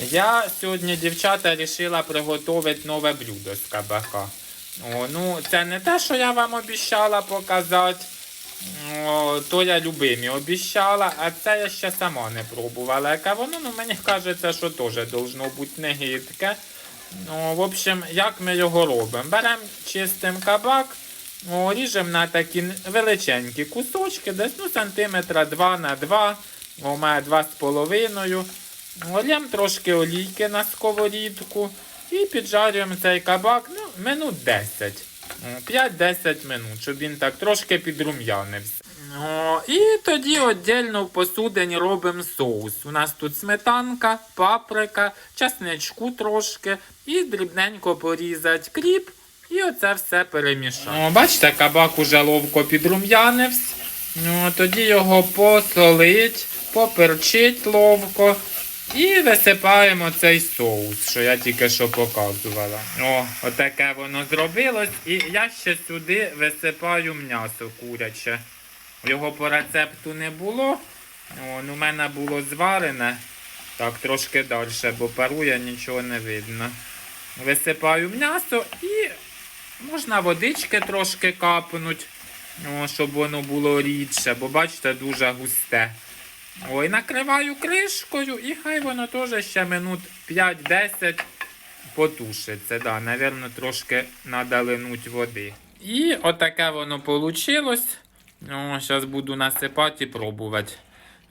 Я сьогодні, дівчата, вирішила приготувати нове блюдо з кабака. О, ну, це не те, що я вам обіцяла показати. О, то я любимі обіцяла, а це я ще сама не пробувала. Яке воно, ну мені кажеться, що теж должно бути не гидке. Ну, в общем, як ми його робимо? Беремо чистим кабак, о, ріжемо на такі величенькі кусочки, десь ну, сантиметра 2 на 2, у мене 2,5. Олємо трошки олійки на сковорідку і піджарюємо цей кабак ну, минут 10. 5-10 минут, щоб він так трошки підрум'янився. О, і тоді віддільно в посудині робимо соус. У нас тут сметанка, паприка, часничку трошки і дрібненько порізати кріп. І оце все перемішаємо. О, бачите, кабак уже ловко підрум'янився. Тоді його посолить, поперчить ловко. І висипаємо цей соус, що я тільки що показувала. О, отаке воно зробилось. І я ще сюди висипаю м'ясо куряче. Його по рецепту не було. О, ну, у мене було зварене. Так, трошки далі, бо парує, нічого не видно. Висипаю м'ясо і можна водички трошки капнуть, о, щоб воно було рідше, бо бачите, дуже густе. Ой, накриваю кришкою і хай воно теж ще минут 5-10 потушиться. Да, Навірно, трошки треба линуть води. І отаке воно вийшло. Зараз буду насипати і пробувати.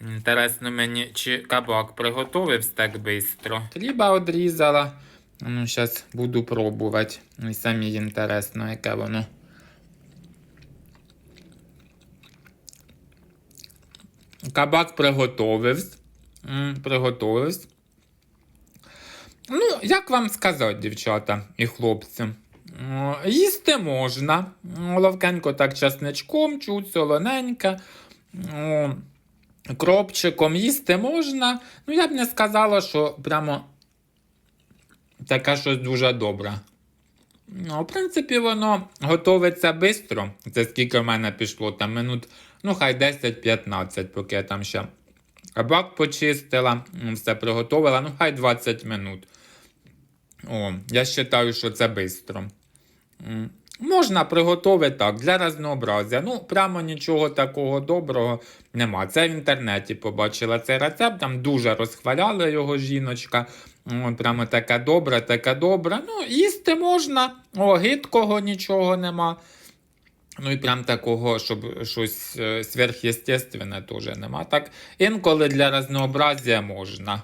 Інтересно мені, чи кабак приготовився так швидко. Хліба одрізала. Ну, зараз буду пробувати. І самі інтересно, яке воно. Кабак приготовився. Приготовився. Ну, як вам сказати, дівчата і хлопці? Їсти можна. Ловкенько так часничком, чуть солоненьке. Кропчиком їсти можна. Ну, я б не сказала, що прямо таке щось дуже добре. Ну, в принципі, воно готовиться швидко. Це скільки в мене пішло, там минут, ну хай 10-15, поки я там ще кабак почистила, все приготувала, ну хай 20 минут. О, я вважаю, що це швидко. Можна приготувати так, для разнообразя. Ну, прямо нічого такого доброго нема. Це в інтернеті побачила цей рецепт, там дуже розхваляла його жіночка. О, прямо таке добре, таке добре. Ну, їсти можна, о, гидкого нічого нема. Ну і прям такого, щоб щось е, сверхъестественне теж нема. Так, інколи для разнообразія можна.